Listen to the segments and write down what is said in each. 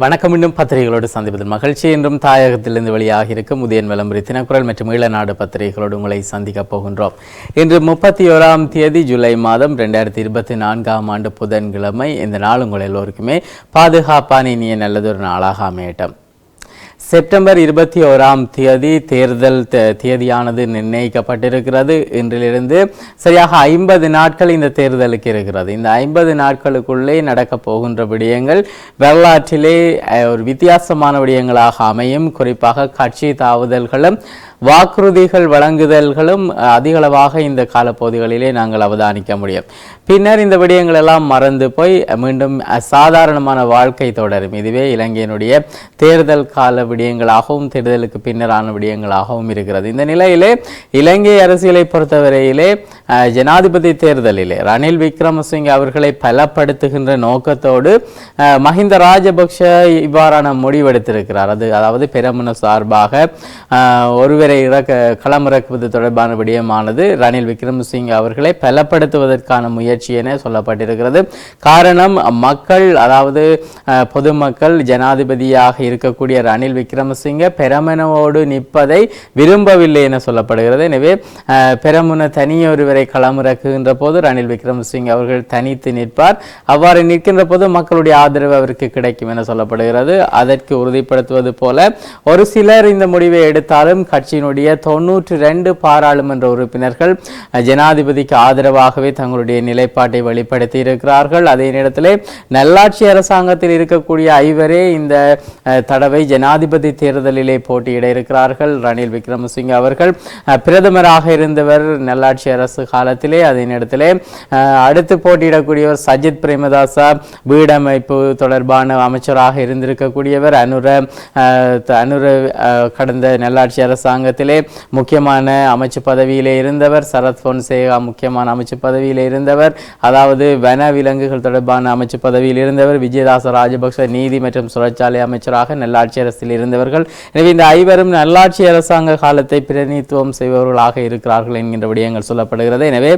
வணக்கம். இன்னும் பத்திரிகைகளோடு சந்திப்பதில் மகிழ்ச்சி. என்றும் தாயகத்திலிருந்து வெளியாக இருக்கும் உதயன் விளம்பரி தினக்குரல் மற்றும் ஈழநாடு பத்திரிகைகளோடு உங்களை சந்திக்கப் போகின்றோம். இன்று முப்பத்தி ஓராம் தேதி ஜூலை மாதம் ரெண்டாயிரத்தி இருபத்தி நான்காம் ஆண்டு புதன்கிழமை. இந்த நாள் உங்கள் எல்லோருக்குமே பாதுகாப்பான இனிய நல்லதொரு நாளாக அமையட்டும். செப்டம்பர் இருபத்தி ஓராம் தேதி தேர்தல் தேதியானது நிர்ணயிக்கப்பட்டிருக்கிறது. இன்றிலிருந்து சரியாக ஐம்பது நாட்கள் இந்த தேர்தலுக்கு இருக்கிறது. இந்த ஐம்பது நாட்களுக்குள்ளே நடக்கப் போகின்ற விடயங்கள் வரலாற்றிலே ஒரு வித்தியாசமான விடயங்களாக அமையும். குறிப்பாக கட்சி தாவுதல்களும் வாக்குறுதிகள் வழங்குதல்களும் அதிகளவாக இந்த காலப்பகுதிகளிலே நாங்கள் அவதானிக்க முடியும். பின்னர் இந்த விடயங்கள் எல்லாம் மறந்து போய் மீண்டும் சாதாரணமான வாழ்க்கை தொடரும். இதுவே இலங்கையினுடைய தேர்தல் கால விடயங்களாகவும் தேர்தலுக்கு பின்னரான விடயங்களாகவும் இருக்கிறது. இந்த நிலையிலே இலங்கை அரசியலை பொறுத்தவரையிலே ஜனாதிபதி தேர்தலிலே ரணில் விக்ரமசிங்கே அவர்களை பலப்படுத்துகின்ற நோக்கத்தோடு மஹிந்த ராஜபக்ஷ இவ்வாறான முடிவெடுத்திருக்கிறார். அது அதாவது பெரமுன சார்பாக ஒருவரை இறக்க களமிறக்குவது தொடர்பான விடயமானது ரணில் விக்ரமசிங்கே அவர்களை பலப்படுத்துவதற்கான முயற்சி என சொல்லப்பட்டிருக்கிறது. காரணம் மக்கள் அதாவது பொதுமக்கள் ஜனாதிபதியாக இருக்கக்கூடிய ரணில் விக்ரமசிங்கே பெரமனவோடு நிற்பதை விரும்பவில்லை என சொல்லப்படுகிறது. எனவே பெரமுன தனியொருவரை களமிறக்குகின்ற போது ரணில் விக்ரமசிங் அவர்கள் தனித்து நிற்பார். அவ்வாறு நிற்கின்ற போது மக்களுடைய ஆதரவு அவருக்கு கிடைக்கும் என சொல்லப்படுகிறது. அதற்கு உறுதிப்படுத்துவது போல ஒரு சிலர் இந்த முடிவை எடுத்தாலும் கட்சியினுடைய தொன்னூற்றி ரெண்டு பாராளுமன்ற உறுப்பினர்கள் ஜனாதிபதிக்கு ஆதரவாகவே தங்களுடைய நிலைப்பாட்டை வெளிப்படுத்தி இருக்கிறார்கள். அதே நேரத்திலே நல்லாட்சி அரசாங்கத்தில் இருக்கக்கூடிய ஐவரே இந்த தடவை ஜனாதிபதி தேர்தலிலே போட்டியிட இருக்கிறார்கள். ரணில் விக்ரமசிங்க அவர்கள் பிரதமராக இருந்தவர் நல்லாட்சி அரசு காலத்திலே அதன் நேரத்திலே அடுத்து போட்டியிடக்கூடியவர் சஜித் பிரேமதாசா வீடமைப்பு தொடர்பான அமைச்சராக இருந்திருக்கக்கூடியவர் அனுர அனுர கடந்த நல்லாட்சி அரசாங்கத்திலே முக்கியமான அமைச்சு பதவியிலே இருந்தவர். சரத் பொன்சேகா முக்கியமான அமைச்சு பதவியில் இருந்தவர். அதாவது வன விலங்குகள் தொடர்பான அமைச்சு பதவியில் இருந்தவர். விஜயதாச ராஜபக்ச நீதி மற்றும் சுழற்சாலை அமைச்சராக நல்லாட்சி அரசில் இருந்தவர்கள். எனவே இந்த ஐவரும் நல்லாட்சி அரசாங்க காலத்தை பிரதிநிதித்துவம் செய்பவர்களாக இருக்கிறார்கள் என்கின்ற விடயங்கள் சொல்லப்படுகிறது. எனவே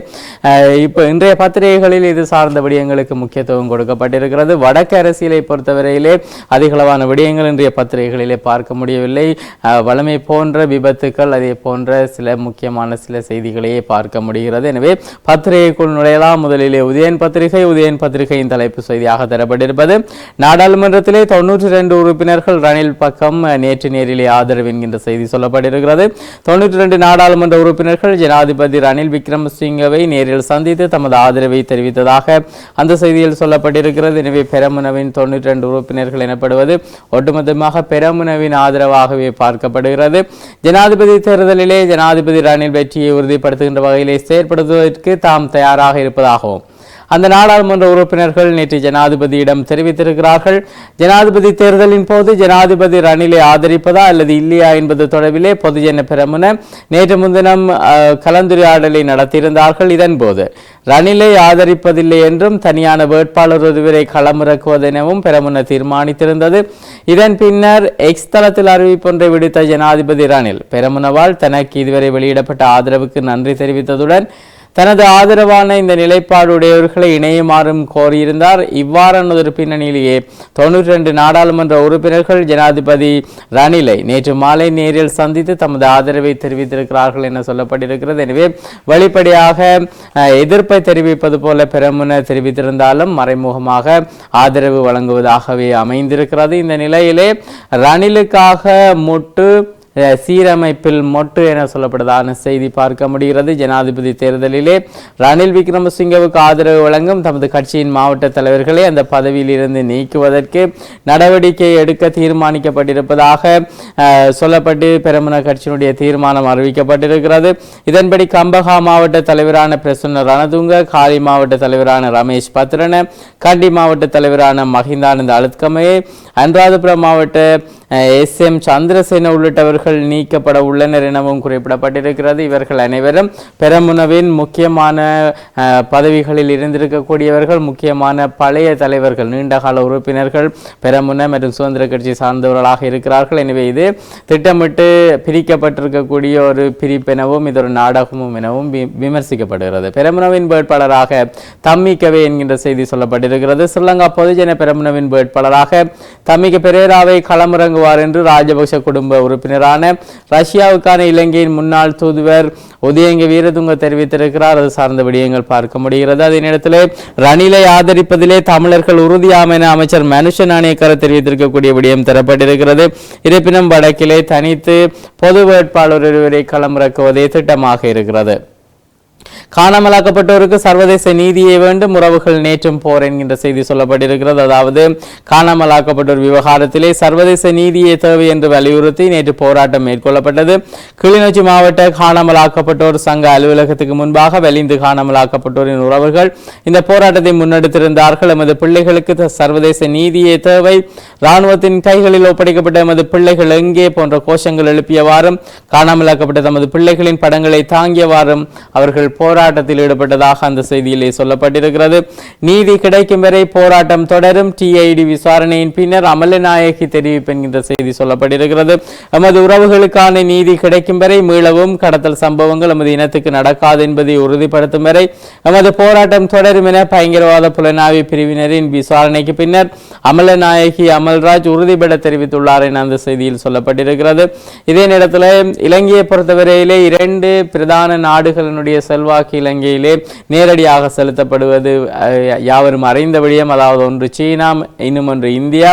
இப்போ இன்றைய பத்திரிகைகளில் இது சார்ந்த விடயங்களுக்கு முக்கியத்துவம் கொடுக்கப்பட்டிருக்கிறது. வடக்கு அரசியலை பொறுத்தவரையிலே அதிகளவான விடயங்கள் இன்றைய பத்திரிகைகளிலே பார்க்க முடியவில்லை. அஹ், வளமை போன்ற விபத்துக்கள் அதே போன்ற சில முக்கியமான சில செய்திகளையே பார்க்க முடிகிறது. எனவே பத்திரிகைக்குள் நுழையலாம். முதலிலே உதயன் பத்திரிகை உதயன் பத்திரிகையின் தலைப்பு செய்தியாக தரப்பட்டிருப்பது. நாடாளுமன்றத்திலே தொன்னூற்றி ரெண்டு உறுப்பினர்கள் ரணில் பக்கம் நேற்று நேரிலே ஆதரவு என்கின்ற செய்தி சொல்லப்பட்டிருக்கிறது. தொன்னூற்றி ரெண்டு நாடாளுமன்ற உறுப்பினர்கள் ஜனாதிபதி ரணில் விக்ரம் விக்ரமசிங்கவை நேரில் சந்தித்து தமது ஆதரவை தெரிவித்ததாக அந்த செய்தியில் சொல்லப்பட்டிருக்கிறது. எனவே பெரமுனவின் தொன்னூற்றி ரெண்டு உறுப்பினர்கள் எனப்படுவது ஒட்டுமொத்தமாக பெரமுனவின் ஆதரவாகவே பார்க்கப்படுகிறது. ஜனாதிபதி தேர்தலிலே ஜனாதிபதி ரணில் வெற்றியை உறுதிப்படுத்துகின்ற வகையிலே செயற்படுத்துவதற்கு தாம் தயாராக இருப்பதாகவும் அந்த நாடாளுமன்ற உறுப்பினர்கள் நேற்று ஜனாதிபதியிடம் தெரிவித்திருக்கிறார்கள். ஜனாதிபதி தேர்தலின் போது ஜனாதிபதி ரணிலை ஆதரிப்பதா அல்லது இல்லையா என்பது தொடர்பிலே பொதுஜன பெரமுன நேற்று முன்தினம் கலந்துரையாடலை நடத்தியிருந்தார்கள். இதன்போது ரணிலை ஆதரிப்பதில்லை என்றும் தனியான வேட்பாளர் ஒருவரை களமிறக்குவதெனவும் பெரமுன தீர்மானித்திருந்தது. இதன் பின்னர் எக்ஸ் தளத்தில் அறிவிப்பொன்றை விடுத்த ஜனாதிபதி ரணில் பெரமுனவால் தனக்கு இதுவரை வெளியிடப்பட்ட ஆதரவுக்கு நன்றி தெரிவித்ததுடன் தனது ஆதரவான இந்த நிலைப்பாடுடையவர்களை இணையுமாறும் கோரியிருந்தார். இவ்வாறானதொரு பின்னணியிலேயே தொண்ணூற்றி ரெண்டு நாடாளுமன்ற உறுப்பினர்கள் ஜனாதிபதி ரணிலை நேற்று மாலை நேரில் சந்தித்து தமது ஆதரவை தெரிவித்திருக்கிறார்கள் என சொல்லப்பட்டிருக்கிறது. எனவே வெளிப்படையாக எதிர்ப்பை தெரிவிப்பது போல பெரமுன தெரிவித்திருந்தாலும் மறைமுகமாக ஆதரவு வழங்குவதாகவே அமைந்திருக்கிறது. இந்த நிலையிலே ரணிலுக்காக முட்டு சீரமைப்பில் மொட்டு என சொல்லப்படுவதான செய்தி பார்க்க முடிகிறது. ஜனாதிபதி தேர்தலிலே ரணில் விக்ரமசிங்கவுக்கு ஆதரவு வழங்கும் தமது கட்சியின் மாவட்ட தலைவர்களை அந்த பதவியிலிருந்து நீக்குவதற்கு நடவடிக்கை எடுக்க தீர்மானிக்கப்பட்டிருப்பதாக சொல்லப்பட்டு பெருமன கட்சியினுடைய தீர்மானம் அறிவிக்கப்பட்டிருக்கிறது. இதன்படி கம்பகா மாவட்ட தலைவரான பிரசன்ன ரணதுங்க காலி மாவட்ட தலைவரான ரமேஷ் பத்ரன கண்டி மாவட்ட தலைவரான மஹிந்தானந்த அழுத்கமையை அனுராதபுரம் மாவட்ட எஸ். எம். சந்திரசேன உள்ளிட்டவர்கள் நீக்கப்பட உள்ளனர் எனவும் குறிப்பிடப்பட்டிருக்கிறது. இவர்கள் அனைவரும் பெரமுனவின் முக்கியமான பதவிகளில் இருந்திருக்கக்கூடியவர்கள் முக்கியமான பழைய தலைவர்கள் நீண்டகால உறுப்பினர்கள் பெரமுன மற்றும் சுதந்திர கட்சி சார்ந்தவர்களாக இருக்கிறார்கள். எனவே இது திட்டமிட்டு பிரிக்கப்பட்டிருக்கக்கூடிய ஒரு பிரிப்பெனவும் இது ஒரு நாடகமும் எனவும் வி- விமர்சிக்கப்படுகிறது. பெரமுனவின் வேட்பாளராக தம்மிக்கவே என்கின்ற செய்தி சொல்லப்பட்டிருக்கிறது. ஸ்ரீலங்கா பொதுஜன பெரமுனவின் வேட்பாளராக தமிக பெரேராவை களமிறங்குவார் என்று ராஜபக்ஷ குடும்ப உறுப்பினரான ரஷ்யாவுக்கான இலங்கையின் முன்னாள் தூதுவர் உதயங்க வீரதுங்க தெரிவித்திருக்கிறார். அது சார்ந்த விடயங்கள் பார்க்க முடிகிறது. அதே நேரத்தில் ரணிலை ஆதரிப்பதிலே தமிழர்கள் உறுதியாம என அமைச்சர் மனுஷ நாணயக்கர தெரிவித்திருக்கக்கூடிய விடயம் தரப்பட்டிருக்கிறது. இருப்பினும் வடக்கிலே தனித்து பொது வேட்பாளர் ஒருவரை களமிறக்குவதே திட்டமாக இருக்கிறது. காணாமலாக்கப்பட்டோருக்கு சர்வதேச நீதியை வேண்டும் உறவுகள் நேற்றும் போர் என்கின்ற செய்தி சொல்லப்பட்டிருக்கிறது. அதாவது காணாமலாக்கப்பட்டோர் விவகாரத்திலே சர்வதேச நீதியை தேவை என்று வலியுறுத்தி நேற்று போராட்டம் மேற்கொள்ளப்பட்டது. கிளிநொச்சி மாவட்ட காணாமலாக்கப்பட்டோர் சங்க அலுவலகத்துக்கு முன்பாக வெளிந்து காணாமலாக்கப்பட்டோரின் உறவுகள் இந்த போராட்டத்தை முன்னெடுத்திருந்தார்கள். எமது பிள்ளைகளுக்கு த- சர்வதேச நீதியே தேவை. இராணுவத்தின் கைகளில் ஒப்படைக்கப்பட்ட எமது பிள்ளைகள் எங்கே போன்ற கோஷங்கள் எழுப்பியவாறும் காணாமலாக்கப்பட்ட தமது பிள்ளைகளின் படங்களை தாங்கியவாறும் அவர்கள் போராட்டத்தில் ஈடுபட்டதாக அந்த செய்தியிலே சொல்லப்பட்டிருக்கிறது. நீதி கிடைக்கும் வரை போராட்டம் தொடரும். டிஐடி விசாரணையின் பின்னர் அமலநாயகி தெரிவிப்பு என்கின்ற செய்தி சொல்லப்பட்டிருக்கிறது. எமது உறவுகளுக்கான நீதி கிடைக்கும் வரை மீளவும் கடத்தல் சம்பவங்கள் எமது இனத்துக்கு நடக்காது என்பதை உறுதிப்படுத்தும் வரை எமது போராட்டம் தொடரும் என பயங்கரவாத புலனாய்வு பிரிவினரின் விசாரணைக்கு பின்னர் அமலநாயகி அமல்ராஜ் உறுதிபட தெரிவித்துள்ளார் என அந்த செய்தியில் சொல்லப்பட்டிருக்கிறது. இதே நேரத்தில் இலங்கையை பொறுத்தவரையிலே இரண்டு பிரதான நாடுகளினுடைய செல்வாக்கு இலங்கையிலே நேரடியாக செலுத்தப்படுவது யாவரும் அறிந்த விடயம். அதாவது ஒன்று சீனா இன்னும் ஒன்று இந்தியா.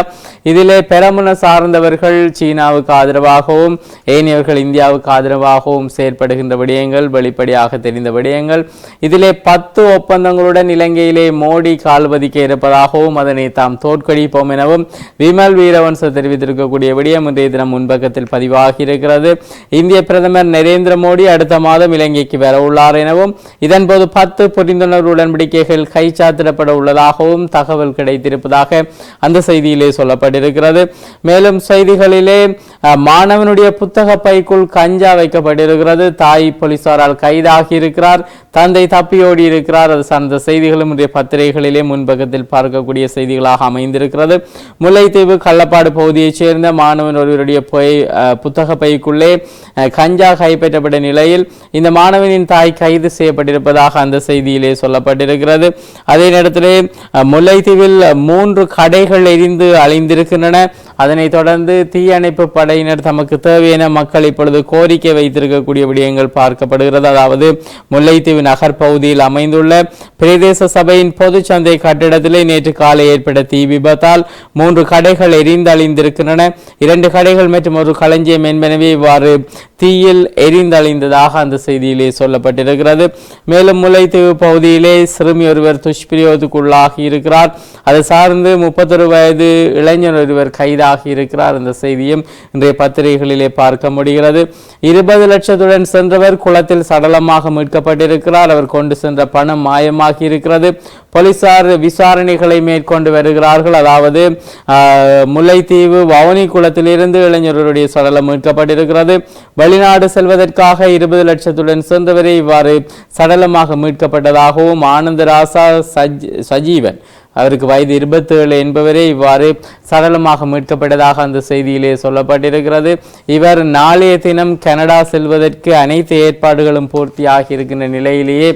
இதிலே பெரமுன சார்ந்தவர்கள் சீனாவுக்கு ஆதரவாகவும் ஏனையவர்கள் இந்தியாவுக்கு ஆதரவாகவும் செயற்படுகின்ற விடயங்கள் வெளிப்படையாக தெரிந்த விடயங்கள். இதிலே பத்து ஒப்பந்தங்களுடன் இலங்கையிலே மோடி கால்வதிக்க இருப்பதாகவும் அதனை தாம் தோற்கடிப்போம் எனவும் விமல் வீரவன்ச தெரிவித்திருக்கக்கூடிய விடயம் இன்றைய தினம் முன்பக்கத்தில் பதிவாகி இருக்கிறது. இந்திய பிரதமர் நரேந்திர மோடி அடுத்த மாதம் இலங்கைக்கு வர உள்ளார் எனவும் இதன்போது பத்து புரிந்துணர்வு உடன்படிக்கைகள் கைச்சாத்திடப்பட உள்ளதாகவும் தகவல் கிடைத்திருப்பதாக அந்த செய்தியிலே சொல்லப்பட்டிருக்கிறது. மேலும் செய்திகளிலே மாணவனுடைய புத்தக பைக்குள் கஞ்சா வைக்கப்பட்டிருக்கிறது. தாய் போலீசாரால் கைதாகி இருக்கிறார். தந்தை தப்பியோடி இருக்கிறார். அது சார்ந்த செய்திகளும் இன்றைய பத்திரிகைகளிலே முன்பக்கத்தில் பார்க்கக்கூடிய செய்திகளாக அமைந்திருக்கிறது. முல்லைத்தீவு கள்ளப்பாடு பகுதியைச் சேர்ந்த மாணவன் ஒருவருடைய பொய் புத்தக பைக்குள்ளே கஞ்சா கைப்பற்றப்பட்ட நிலையில் இந்த மாணவனின் தாய் கைது செய்யப்பட்டிருப்பதாக அந்த செய்தியிலே சொல்லப்பட்டிருக்கிறது. அதே நேரத்திலே முல்லைத்தீவில் மூன்று கடைகள் எரிந்து அழிந்திருக்கின்றன. அதனைத் தொடர்ந்து தீயணைப்பு படையினர் தமக்கு தேவையான மக்கள் இப்பொழுது கோரிக்கை வைத்திருக்கக்கூடிய விடயங்கள் பார்க்கப்படுகிறது. அதாவது முல்லைத்தீவு நகர் பகுதியில் அமைந்துள்ள பிரதேச சபையின் பொதுச்சந்தை கட்டிடத்திலே நேற்று காலை ஏற்பட்ட தீ விபத்தால் மூன்று கடைகள் எரிந்தழிந்திருக்கின்றன இரண்டு கடைகள் மற்றும் ஒரு களஞ்சியம் என்பனவே இவ்வாறு தீயில் எரிந்தழிந்ததாக அந்த செய்தியிலே சொல்லப்பட்டிருக்கிறது. மேலும் முல்லைத்தீவு பகுதியிலே சிறுமி ஒருவர் துஷ்பிரயோகத்துக்குள்ளாகி இருக்கிறார் அதை சார்ந்து முப்பத்தொரு வயது இளைஞர் ஒருவர் கைதாக இருக்கிறார். இந்த செய்தியும் இன்றைய பத்திரிகைகளிலே பார்க்க முடிகிறது. இருபது லட்சத்துடன் சென்றவர் குளத்தில் சடலமாக மீட்கப்பட்டிருக்கிறார். அவர் கொண்டு சென்ற பணம் மாயமாகி இருக்கிறது. போலீசார் விசாரணைகளை மேற்கொண்டு வருகிறார்கள். அதாவது ஆஹ், முல்லைத்தீவு வவுனி குளத்திலிருந்து இளைஞருடைய சடலம் மீட்கப்பட்டிருக்கிறது. வெளிநாடு செல்வதற்காக இருபது லட்சத்துடன் சென்றவரை இவ்வாறு சடலமாக மீட்கப்பட்டதாகவும் ஆனந்தராசா சஜ் சஜீவன் அவருக்கு வயது இருபத்தி ஏழு என்பவரே இவ்வாறு சடலமாக மீட்கப்பட்டதாக அந்த செய்தியிலே சொல்லப்பட்டிருக்கிறது. இவர் நாளைய தினம் கனடா செல்வதற்கு அனைத்து ஏற்பாடுகளும் பூர்த்தியாகி இருக்கின்ற நிலையிலேயே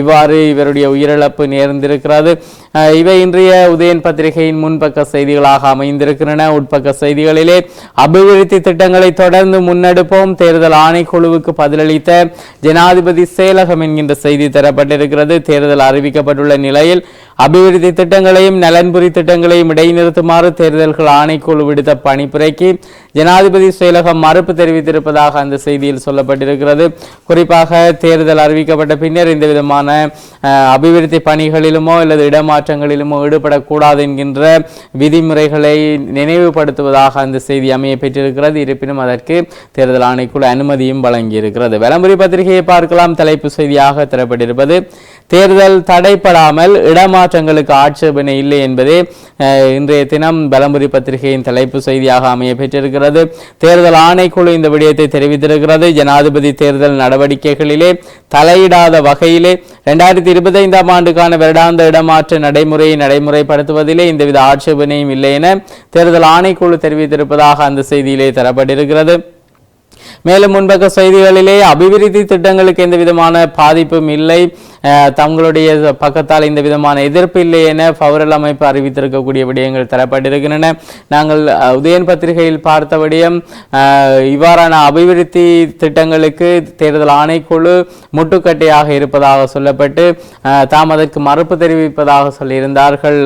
இவ்வாறு இவருடைய உயிரிழப்பு நேர்ந்திருக்கிறது. இவை இன்றைய உதயன் பத்திரிகையின் முன்பக்க செய்திகளாக அமைந்திருக்கின்றன. உட்பக்க செய்திகளிலே அபிவிருத்தி திட்டங்களை தொடர்ந்து முன்னெடுப்போம். தேர்தல் ஆணைக்குழுவுக்கு பதிலளித்த ஜனாதிபதி செயலகம் என்கின்ற செய்தி தரப்பட்டிருக்கிறது. தேர்தல் அறிவிக்கப்பட்டுள்ள நிலையில் அபிவிருத்தி திட்டங்களையும் நலன்புரி திட்டங்களையும் இடைநிறுத்துமாறு தேர்தல்கள் ஆணைக்குழு விடுத்த பணிப்புரைக்கு ஜனாதிபதி செயலகம் மறுப்பு தெரிவித்திருப்பதாக அந்த செய்தியில் சொல்லப்பட்டிருக்கிறது. குறிப்பாக தேர்தல் அறிவிக்கப்பட்ட பின்னர் இந்த விதமான அபிவிருத்தி பணிகளிலுமோ அல்லது இடமாற்றங்களிலுமோ ஈடுபடக்கூடாது என்கின்ற விதிமுறைகளை நினைவுபடுத்துவதாக அந்த செய்தி அமைய பெற்றிருக்கிறது. இருப்பினும் அதற்கு தேர்தல் ஆணைக்குழு அனுமதியும் வழங்கியிருக்கிறது. விளம்பரி பத்திரிகையை பார்க்கலாம். தலைப்பு செய்தியாக தரப்பட்டிருப்பது தேர்தல் தடைப்படாமல் இடமாற்றங்களுக்கு ஆட்சேபனை இல்லை என்பதே இன்றைய தினம் பலம்புரி பத்திரிகையின் தலைப்பு செய்தியாக அமைய பெற்றிருக்கிறது. தேர்தல் ஆணைக்குழு இந்த விடயத்தை தெரிவித்திருக்கிறது. ஜனாதிபதி தேர்தல் நடவடிக்கைகளிலே தலையிடாத வகையிலே இரண்டாயிரத்தி இருபத்தைந்தாம் ஆண்டுக்கான வருடாந்த இடமாற்ற நடைமுறையை நடைமுறைப்படுத்துவதிலே எந்தவித ஆட்சேபனையும் இல்லை என தேர்தல் ஆணைக்குழு தெரிவித்திருப்பதாக அந்த செய்தியிலே தரப்பட்டிருக்கிறது. மேலும் முன்பக்க செய்திகளிலே அபிவிருத்தி திட்டங்களுக்கு எந்த விதமான பாதிப்பும் இல்லை. தங்களுடைய பக்கத்தால் இந்த விதமான எதிர்ப்பு இல்லை என பவரல் அமைப்பு அறிவித்திருக்கக்கூடிய விடயங்கள் தரப்பட்டிருக்கின்றன. நாங்கள் உதயன் பத்திரிகையில் பார்த்தபடியும் இவ்வாறான அபிவிருத்தி திட்டங்களுக்கு தேர்தல் ஆணைக்குழு முட்டுக்கட்டையாக இருப்பதாக சொல்லப்பட்டு தாம் அதற்கு மறுப்பு தெரிவிப்பதாக சொல்லியிருந்தார்கள்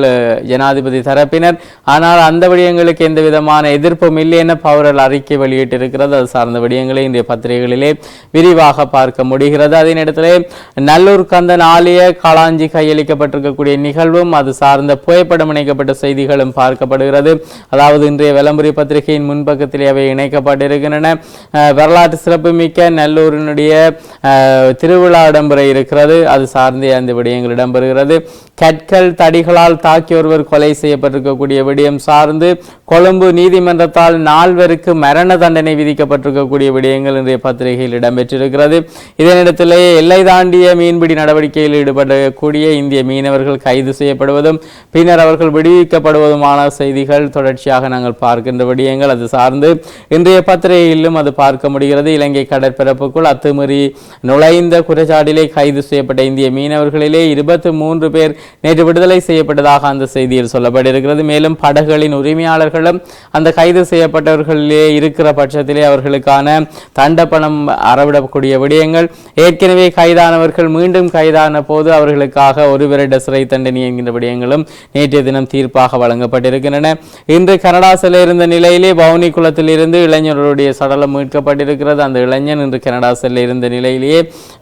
ஜனாதிபதி தரப்பினர். ஆனால் அந்த விடயங்களுக்கு எந்த விதமான எதிர்ப்பும் இல்லை என பவரல் அறிக்கை வெளியிட்டிருக்கிறது. அது சார்ந்த விடயங்கள் விஷயங்களை இந்த பத்திரிகைகளிலே விரிவாக பார்க்க முடிகிறது. அதே நேரத்தில் நல்லூர் கந்தன் ஆலய காளாஞ்சி கையளிக்கப்பட்டிருக்கக்கூடிய நிகழ்வும் அது சார்ந்த புகைப்படம் இணைக்கப்பட்ட செய்திகளும் பார்க்கப்படுகிறது. அதாவது இன்றைய விளம்பரி பத்திரிகையின் முன்பக்கத்திலே அவை இணைக்கப்பட்டிருக்கின்றன. வரலாற்று சிறப்புமிக்க நல்லூரினுடைய திருவிழா இடம்பெற இருக்கிறது. அது சார்ந்தே அந்த விடயங்கள் இடம்பெறுகிறது. கற்கள் தடிகளால் தாக்கி ஒருவர் கொலை செய்யப்பட்டிருக்கக்கூடிய விடயம் சார்ந்து கொழும்பு நீதிமன்றத்தால் நால்வருக்கு மரண தண்டனை விதிக்கப்பட்டிருக்கக்கூடிய விடயங்கள் இன்றைய பத்திரிகையில் இடம்பெற்றிருக்கிறது. இதனிடத்திலே எல்லை தாண்டிய மீன்பிடி நடவடிக்கையில் ஈடுபடக்கூடிய இந்திய மீனவர்கள் கைது செய்யப்படுவதும் பின்னர் அவர்கள் விடுவிக்கப்படுவதுமான செய்திகள் தொடர்ச்சியாக நாங்கள் பார்க்கின்ற விடயங்கள். அது சார்ந்து இன்றைய பத்திரிகையிலும் அது பார்க்க முடிகிறது. இலங்கை கடற்பரப்புக்குள் அத்துமீறி நுழைந்த குற்றச்சாட்டிலே கைது செய்யப்பட்ட இந்திய மீனவர்களிலே இருபத்தி மூன்று பேர் நேற்று விடுதலை செய்யப்பட்டதாக அந்த செய்தியில் சொல்லப்பட்டிருக்கிறது. மேலும் படகுகளின் உரிமையாளர்களும் அந்த கைது செய்யப்பட்டவர்களிலே இருக்கிற பட்சத்திலே அவர்களுக்கான தண்டப்பணம் அறவிடக்கூடிய விடயங்கள். ஏற்கனவே கைதானவர்கள் மீண்டும் கைதான போது அவர்களுக்காக ஒரு வருட சிறை தண்டனை என்கின்ற விடயங்களும் நேற்றைய தினம் தீர்ப்பாக வழங்கப்பட்டிருக்கின்றன. இன்று கனடா செல்ல இருந்த நிலையிலே பவுனி குளத்தில் இருந்து இளைஞர்களுடைய சடலம் மீட்கப்பட்டிருக்கிறது. அந்த இளைஞன் இன்று கனடா செல்ல இருந்த நிலையிலேயே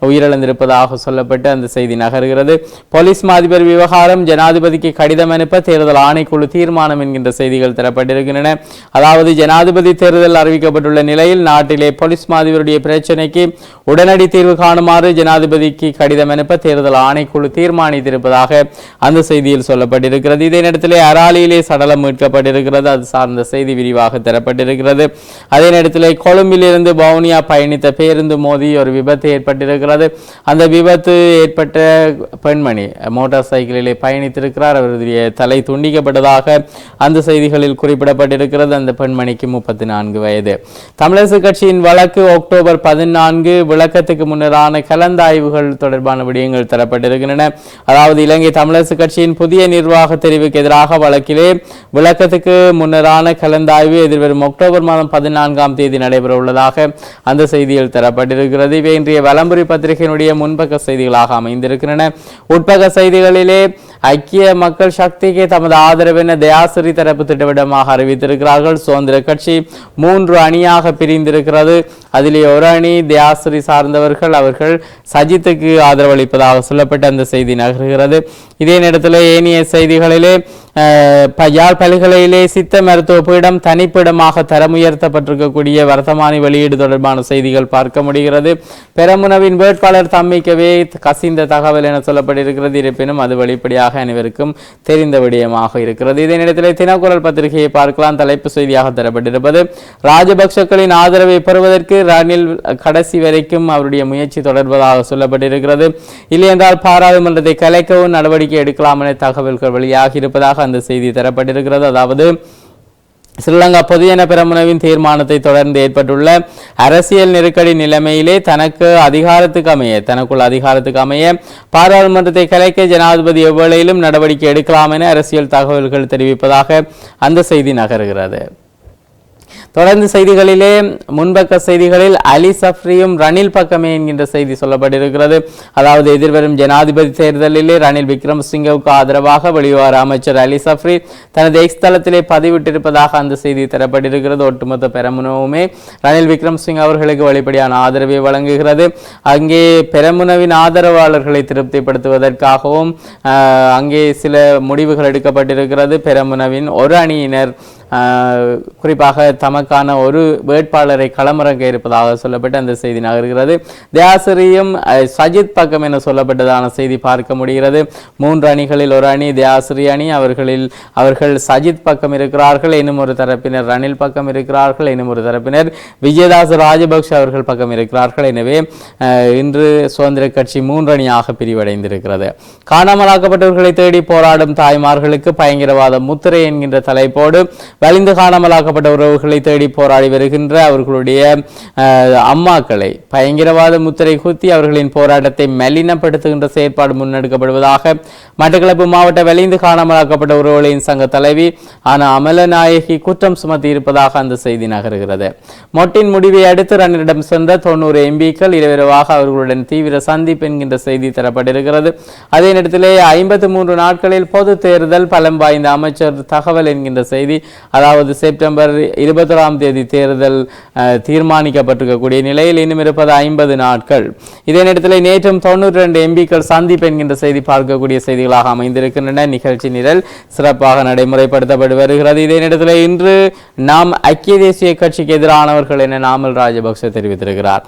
உயிரிழந்திருப்பதாக சொல்லப்பட்டு அந்த செய்தி நகர்கிறது. போலீஸ் மாதிபர் விவகாரம் ஜனாதிபதிக்கு கடிதம் அனுப்ப தேர்தல் ஆணைக்குழு தீர்மானம் என்கின்ற செய்திகள் தரப்பட்டிருக்கின்றன. அதாவது ஜனாதிபதி தேர்தல் அறிவிக்கப்பட்டுள்ள நிலையில் நாட்டிலே போலீஸ் மாதிபருடைய பிரச்சினைக்கு உடனடி தீர்வு காணுமாறு ஜனாதிபதிக்கு கடிதம் அனுப்ப தேர்தல் ஆணைக்குழு தீர்மானித்திருப்பதாக அந்த செய்தியில் சொல்லப்பட்டிருக்கிறது. இதே நேரத்திலே அராலியிலே சடலம் மீட்கப்பட்டிருக்கிறது. அது சார்ந்த செய்தி விரிவாக தரப்பட்டிருக்கிறது. அதே நேரத்திலே கொழும்பிலிருந்து பவுனியா பயணித்த பேருந்து மோதி ஒரு விபத்து ஏற்பட்டிருக்கிறது. அந்த விபத்து ஏற்பட்ட பெண்மணி மோட்டார் சைக்கிளிலே பயணித்திருக்கிறார். அவருடைய தலை துண்டிக்கப்பட்டதாக அந்த செய்திகளில் குறிப்பிடப்பட்டிருக்கிறது. அந்த பெண்மணிக்கு முப்பத்தி நான்கு வயது. தமிழரசு கட்சியின் வழக்கு அக்டோபர் பதினான்கு விளக்கத்துக்கு முன்னரான கலந்தாய்வுகள் தொடர்பான விடயங்கள் தரப்பட்டிருக்கின்றன. அதாவது இலங்கை தமிழரசு கட்சியின் புதிய நிர்வாக தெரிவுக்கு எதிராக வழக்கிலே விளக்கத்துக்கு முன்னரான கலந்தாய்வு எதிர்வரும் அக்டோபர் மாதம் பதினான்காம் தேதி நடைபெற உள்ளதாக அந்த செய்தியில் தரப்பட்டிருக்கிறது. இவை இன்றைய வலம்புரி பத்திரிகையினுடைய முன்பக்க செய்திகளாக அமைந்திருக்கின்றன. உட்பக்க செய்திகளிலே ஐக்கிய மக்கள் சக்திக்கு தமது ஆதரவு என தயாசிரி தரப்பு திட்டவிடமாக அறிவித்திருக்கிறார்கள். சுதந்திர கட்சி மூன்று அணியாக பிரிந்திருக்கிறது. அதிலே ஒரு அணி தயாசிரி சார்ந்தவர்கள் அவர்கள் சஜித்துக்கு ஆதரவளிப்பதாக சொல்லப்பட்ட அந்த செய்தி நகர்கிறது. இதே நேரத்தில் ஏனைய செய்திகளிலே ப- யாழ் பல்கலையிலே சித்த மருத்துவ பீடம் தனிப்பிடமாக தரம் உயர்த்தப்பட்டிருக்கக்கூடிய வர்த்தமானி வெளியீடு தொடர்பான செய்திகள் பார்க்க முடிகிறது. பெரமுனவின் வேட்பாளர் தம்மிக்கவே கசிந்த தகவல் என சொல்லப்பட்டிருக்கிறது. இருப்பினும் அது வெளிப்படையாக அனைவருக்கும் தெரிந்த விடயமாக இருக்கிறது. இதே நேரத்தில் தினக்குரல் பத்திரிகையை பார்க்கலாம். தலைப்பு செய்தியாக தரப்பட்டிருப்பது ராஜபக்சக்களின் ஆதரவை பெறுவதற்கு ரணில் கடைசி வரைக்கும் அவருடைய முயற்சி தொடர்வதாக சொல்லப்பட்டிருக்கிறது. இல்லையென்றால் பாராளுமன்றத்தை கலைக்கவும் நடவடிக்கை எடுக்கலாம் என தகவல்கள் வெளியாகி இருப்பதாக அந்த செய்தி தரப்பட்டிருக்கிறது. அதாவது ஸ்ரீலங்கா பொதுஜன பெரமுனவின் தீர்மானத்தை தொடர்ந்து ஏற்பட்டுள்ள அரசியல் நெருக்கடி நிலைமையிலே தனக்கு அதிகாரத்துக்கு அமைய தனக்குள்ள அதிகாரத்துக்கு அமைய பாராளுமன்றத்தை கலைக்க ஜனாதிபதி எவ்வளையிலும் நடவடிக்கை எடுக்கலாம் என அரசியல் தகவல்கள் தெரிவிப்பதாக அந்த செய்தி நகர்கிறது. தொடர்ந்து செய்திகளிலே முன்பக்க செய்திகளில் அலி சஃப்ரியும் ரணில் பக்கமே என்கின்ற செய்தி சொல்லப்பட்டிருக்கிறது. அதாவது எதிர்வரும் ஜனாதிபதி தேர்தலிலே ரணில் விக்ரமசிங்கவுக்கு ஆதரவாக வெளிவார அமைச்சர் அலி சஃப்ரி தனது எக்ஸ் தளத்திலே பதிவிட்டிருப்பதாக அந்த செய்தி தரப்பட்டிருக்கிறது. ஒட்டுமொத்த பெரமுனவுமே ரணில் விக்ரமசிங் அவர்களுக்கு வெளிப்படையான ஆதரவை வழங்குகிறது. அங்கே பெரமுனவின் ஆதரவாளர்களை திருப்திப்படுத்துவதற்காகவும் அங்கே சில முடிவுகள் எடுக்கப்பட்டிருக்கிறது. பெரமுனவின் ஒரு அணியினர் குறிப்பாக தமக்கான ஒரு வேட்பாளரை களமிறங்க இருப்பதாக சொல்லப்பட்டு அந்த செய்தி நகர்கிறது. தியாசிரியும் சஜித் பக்கம் என சொல்லப்பட்டதான செய்தி பார்க்க முடிகிறது. மூன்று அணிகளில் ஒரு அணி தியாசிரி அணி அவர்களில் அவர்கள் சஜித் பக்கம் இருக்கிறார்கள் இன்னும் ஒரு தரப்பினர் ரணில் பக்கம் இருக்கிறார்கள் இன்னும் ஒரு தரப்பினர் விஜயதாஸ் ராஜபக்ஷ அவர்கள் பக்கம் இருக்கிறார்கள். எனவே இன்று சுதந்திர கட்சி மூன்று அணியாக பிரிவடைந்திருக்கிறது. காணாமலாக்கப்பட்டவர்களை தேடி போராடும் தாய்மார்களுக்கு பயங்கரவாத முத்திரை என்கின்ற தலைப்போடு வலிந்து காணாமலாக்கப்பட்ட உறவுகளை தேடி போராடி வருகின்ற அவர்களுடைய அம்மாக்களை பயங்கரவாத முத்திரை குத்தி அவர்களின் போராட்டத்தை மலினப்படுத்துகின்ற செயற்பாடு முன்னெடுக்கப்படுவதாக மட்டக்களப்பு மாவட்ட வலிந்து காணாமலாக்கப்பட்ட உறவுகளின் சங்க தலைவி ஆனா அமலநாயகி குற்றம் சுமத்தி இருப்பதாக அந்த செய்தி நகருகிறது. மொட்டின் முடிவை அடுத்து ரன்னிடம் சென்ற தொண்ணூறு எம்பிக்கள் இரவிரவாக அவர்களுடன் தீவிர சந்திப்பு என்கின்ற செய்தி தரப்பட்டிருக்கிறது. அதே நேரத்திலே ஐம்பத்தி மூன்று நாட்களில் பொது தேர்தல் பலம் வாய்ந்த அமைச்சர் தகவல் என்கின்ற செய்தி அதாவது செப்டம்பர் இருபத்தொராம் தேதி தேர்தல் தீர்மானிக்கப்பட்டிருக்கக்கூடிய நிலையில் இன்னும் இருப்பது ஐம்பது நாட்கள். இதே நேரத்தில் நேற்றும் தொண்ணூற்றி ரெண்டு எம்பிக்கள் சந்திப்பு என்கின்ற செய்தி பார்க்கக்கூடிய செய்திகளாக அமைந்திருக்கின்றன. நிகழ்ச்சி நிரல் சிறப்பாக நடைமுறைப்படுத்தப்பட்டு வருகிறது. இதே நேரத்தில் இன்று நாம் ஐக்கிய தேசிய கட்சிக்கு எதிரானவர்கள் என நாமல் ராஜபக்ச தெரிவித்திருக்கிறார்.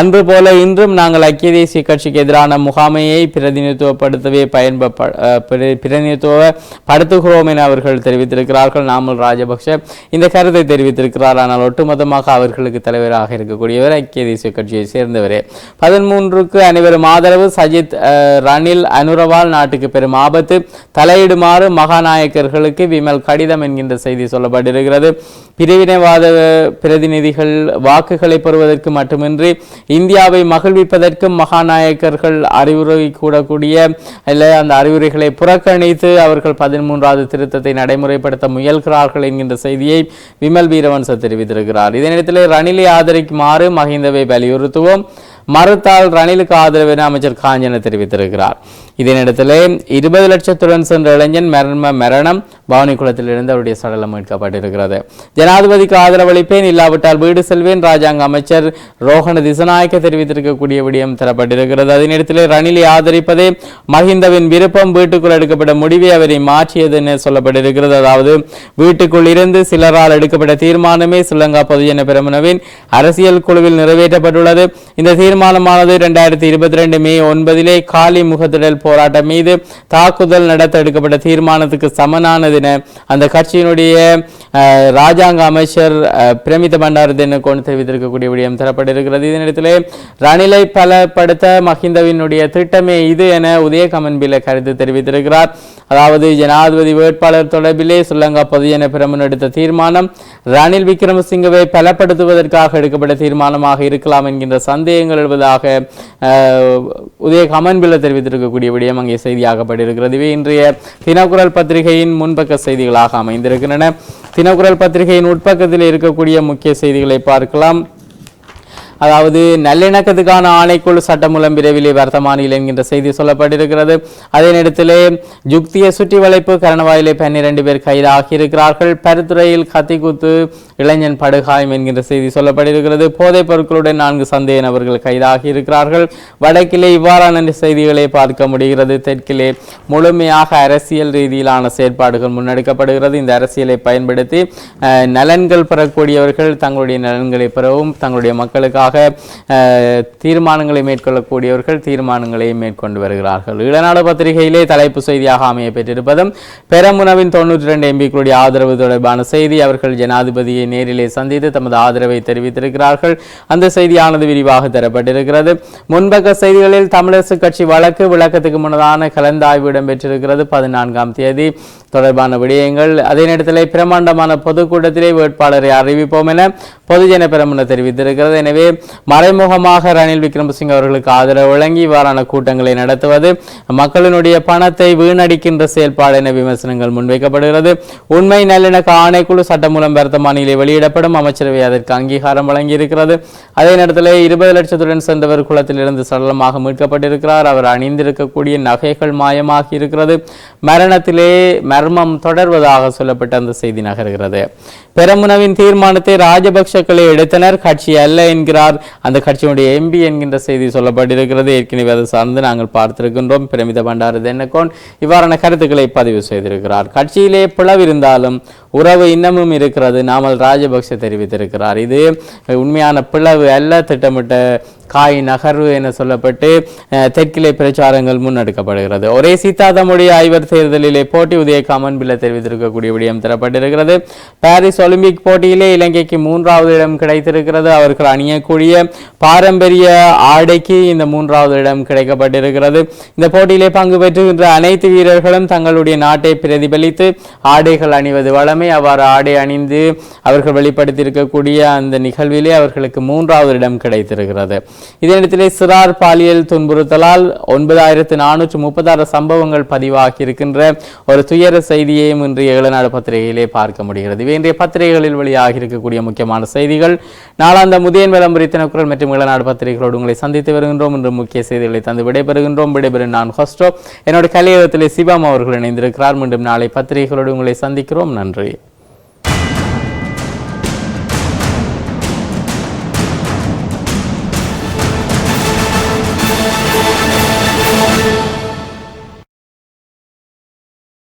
அன்று போல இன்றும் நாங்கள் ஐக்கிய தேசிய கட்சிக்கு எதிரான முகாமையை பிரதிநிதித்துவப்படுத்தவே பயன்ப பிரதிநிதித்துவப்படுத்துகிறோம் என அவர்கள் தெரிவித்திருக்கிறார்கள். நாமல் ராஜபக்ச ராஜபக்ஷ இந்த கருத்தை தெரிவித்திருக்கிறார். ஆனால் ஒட்டுமொத்தமாக அவர்களுக்கு தலைவராக இருக்கக்கூடியவர் ஐக்கிய தேசிய கட்சியை சேர்ந்தவர். பதிமூன்றுக்கு அனைவரும் ஆதரவு. சஜித் ரணில் அனுரவால் நாட்டுக்கு பெரும் ஆபத்து. தலையிடுமாறு மகாநாயக்கர்களுக்கு விமல் கடிதம் என்கின்ற செய்தி சொல்லப்பட்டிருக்கிறது. பிரிவினைவாத பிரதிநிதிகள் வாக்குகளை பெறுவதற்கு மட்டுமின்றி இந்தியாவை மகிழ்விப்பதற்கும் மகாநாயக்கர்கள் அறிவுரை கூடக்கூடிய அல்ல அந்த அறிவுரைகளை புறக்கணித்து அவர்கள் பதிமூன்றாவது திருத்தத்தை நடைமுறைப்படுத்த முயல்கிறார்கள் என்கின்ற செய்தியை விமல் வீரவன்ச தெரிவித்திருக்கிறார். இதே நேரத்தில் ரணிலை ஆதரிக்குமாறு மஹிந்தவை வலியுறுத்துவோம். மறுத்தால் ரணிலுக்கு ஆதரவு என அமைச்சர் காஞ்சன தெரிவித்திருக்கிறார். இதனிடத்திலே இருபது லட்சத்துடன் சென்ற இளைஞன் மர்ம மரணம் பவானிக்குளத்திலிருந்து அவருடைய சடலம் மீட்கப்பட்டிருக்கிறது. ஜனாதிபதிக்கு ஆதரவளிப்பேன் இல்லாவிட்டால் வீடு செல்வேன் ராஜாங்க அமைச்சர் ரோஹன திசநாயக்க தெரிவித்திருக்கக்கூடிய விடயம் தரப்பட்டிருக்கிறது. அதனிடத்தில் ரணிலை ஆதரிப்பதே மஹிந்தவின் விருப்பம். வீட்டுக்குள் எடுக்கப்பட்ட முடிவை அவரை மாற்றியது என சொல்லப்பட்டிருக்கிறது. அதாவது வீட்டுக்குள் இருந்து சிலரால் எடுக்கப்பட்ட தீர்மானமே ஸ்ரீலங்கா பொதுஜன பெரமுனவின் அரசியல் குழுவில் நிறைவேற்றப்பட்டுள்ளது. இந்த தீர்மானமானது இரண்டாயிரத்தி இருபத்தி ரெண்டு மே ஒன்பதிலே காலி முகத்திடல் போராட்டம் மீது தாக்குதல் நடத்த எடுக்கப்பட்ட தீர்மானத்துக்கு சமனானது என அந்த கட்சியினுடைய ராஜாங்க அமைச்சர் பிரமித பண்டாரதென கொண்டு தெரிவித்திருக்கக்கூடிய விடயம் தரப்பட்டிருக்கிறது. இதே ரணிலை பலப்படுத்த மஹிந்தவினுடைய திட்டமே இது என உதய கமன்பில கருத்து தெரிவித்திருக்கிறார். அதாவது ஜனாதிபதி வேட்பாளர் தொடர்பிலே ஸ்ரீலங்கா பொதுஜன பிரமுன் எடுத்த தீர்மானம் ரணில் விக்ரமசிங்கவை பலப்படுத்துவதற்காக எடுக்கப்பட்ட தீர்மானமாக இருக்கலாம் என்கின்ற சந்தேகங்கள் எழுவதாக உதய கமன்பில தெரிவித்திருக்கக்கூடிய விடயம் அங்கே செய்தியாகப்பட்டிருக்கிறது. இவை இன்றைய தினக்குரல் பத்திரிகையின் முன்பக்க செய்திகளாக அமைந்திருக்கின்றன. தினக்குரல் பத்திரிகையின் உட்பக்கத்தில் இருக்கக்கூடிய முக்கிய செய்திகளை பார்க்கலாம். அதாவது நல்லிணக்கத்துக்கான ஆணைக்குழு சட்டமூலம் விரைவிலே வர்த்தமானியில் என்கின்ற செய்தி சொல்லப்பட்டிருக்கிறது. அதே நேரத்திலே ஜுக்தியை சுற்றி வளைப்பு கரணவாயிலே பன்னிரண்டு பேர் கைதாகி இருக்கிறார்கள் பருத்துறையில் கத்திக்குத்து இளைஞன் படுகாயம் என்கின்ற செய்தி சொல்லப்பட்டிருக்கிறது. போதைப் பொருட்களுடன் நான்கு சந்தேக நபர்கள் கைதாகி இருக்கிறார்கள் வடக்கிலே இவ்வாறான செய்திகளை பார்க்க முடிகிறது. தெற்கிலே முழுமையாக அரசியல் ரீதியிலான செயற்பாடுகள் முன்னெடுக்கப்படுகிறது. இந்த அரசியலை பயன்படுத்தி நலன்கள் பெறக்கூடியவர்கள் தங்களுடைய நலன்களை பெறவும் தங்களுடைய மக்களுக்காக தொடர்பாக தீர்மானங்களை மேற்கொள்ளக்கூடியவர்கள் தீர்மானங்களை மேற்கொண்டு வருகிறார்கள். இளநாடு பத்திரிகையிலே தலைப்பு செய்தியாக அமைய பெற்றிருப்பதும் பெரமுனவின் தொண்ணூற்றி ரெண்டு எம்பிக்களுடைய ஆதரவு தொடர்பான செய்தி அவர்கள் ஜனாதிபதியை நேரிலே சந்தித்து தமது ஆதரவை தெரிவித்திருக்கிறார்கள். அந்த செய்தியானது விரிவாக தரப்பட்டிருக்கிறது. முன்பக்க செய்திகளில் தமிழரசு கட்சி வழக்கு விளக்கத்துக்கு முன்னதான கலந்தாய்வு இடம்பெற்றிருக்கிறது பதினான்காம் தேதி. தொடர்பான விடயங்கள். அதே நேரத்தில் பிரமாண்டமான பொதுக்கூட்டத்திலே வேட்பாளரை அறிவிப்போம் என பொதுஜன பெரமுன தெரிவித்திருக்கிறது. எனவே மறைமுகமாக ரணில் விக்ரமசிங்க அவர்களுக்கு ஆதரவு வழங்கி இவ்வாறான கூட்டங்களை நடத்துவது மக்களினுடைய பணத்தை வீணடிக்கின்ற செயல்பாடு என விமர்சனங்கள் முன்வைக்கப்படுகிறது. உண்மை நல்லிணக்க ஆணைக்குழு சட்டமூலம் வர்த்தமானியிலே வெளியிடப்படும். அமைச்சரவை அதற்கு அங்கீகாரம் வழங்கியிருக்கிறது. அதே நேரத்தில் இருபது லட்சத்துடன் சென்றவர் குளத்திலிருந்து சடலமாக மீட்கப்பட்டிருக்கிறார். அவர் அணிந்திருக்கக்கூடிய நகைகள் மாயமாகி இருக்கிறது. மரணத்திலே மர்மம் தொடர்வதாக சொல்லப்பட்ட அந்த செய்தி நகர்கிறது. பெரமுனவின் தீர்மானத்தை ராஜபக்ஷக்களே எடுத்தனர். கட்சி அல்ல என்கிறார். அந்த கட்சியினுடைய எம்பி என்கின்ற செய்தி சொல்லப்பட்டிருக்கிறது. ஏற்கனவே அது சார்ந்து நாங்கள் பார்த்திருக்கின்றோம். பிரமித பண்டார தென்னக்கோன் இவ்வாறான கருத்துக்களை பதிவு செய்திருக்கிறார். கட்சியிலே பிளவிருந்தாலும் உறவு இன்னமும் இருக்கிறது. நாமல் ராஜபக்ஷ தெரிவித்திருக்கிறார். இது உண்மையான பிளவு அல்ல. திட்டமிட்ட காய் நகர்வு என சொல்லப்பட்டு தெற்கிலை தெற்கிலே பிரச்சாரங்கள் முன்னெடுக்கப்படுகிறது. ஒரே சீதாதமுடைய ஐவர் தேர்தலிலே போட்டி உதய காமன் பிள்ளை தெரிவித்திருக்கக்கூடிய விடயம் தரப்பட்டிருக்கிறது. பாரிஸ் ஒலிம்பிக் போட்டியிலே இலங்கைக்கு மூன்றாவது இடம் கிடைத்திருக்கிறது. அவர்கள் அணியக்கூடிய பாரம்பரிய ஆடைக்கு இந்த மூன்றாவது இடம் கிடைக்கப்பட்டிருக்கிறது. இந்த போட்டியிலே பங்கு பெற்றுகின்ற அனைத்து வீரர்களும் தங்களுடைய நாட்டை பிரதிபலித்து ஆடைகள் அணிவது வளமை எல்லாமே அவ்வாறு ஆடை அணிந்து அவர்கள் வெளிப்படுத்தியிருக்கக்கூடிய அந்த நிகழ்விலே அவர்களுக்கு மூன்றாவது இடம் கிடைத்திருக்கிறது. இதே நேரத்திலே சிறார் பாலியல் துன்புறுத்தலால் ஒன்பதாயிரத்து நானூற்று முப்பத்தாறு சம்பவங்கள் பதிவாகி இருக்கின்ற ஒரு துயர செய்தியையும் இன்றைய இளநாடு பத்திரிகையிலே பார்க்க முடிகிறது. இவை இன்றைய பத்திரிகைகளில் வெளியாகி இருக்கக்கூடிய முக்கியமான செய்திகள். நாளாந்த முதியன் விளம்பரி தினக்குரல் மற்றும் இளநாடு பத்திரிகைகளோடு உங்களை சந்தித்து வருகின்றோம். என்று முக்கிய செய்திகளை தந்து விடைபெறுகின்றோம். விடைபெறும் நான் ஹோஸ்டோ என்னோட கலையகத்திலே சிவம் அவர்கள் இணைந்திருக்கிறார். மீண்டும் நாளை பத்திரிகைகளோடு உங்களை சந்திக்கிறோம். நன்றி.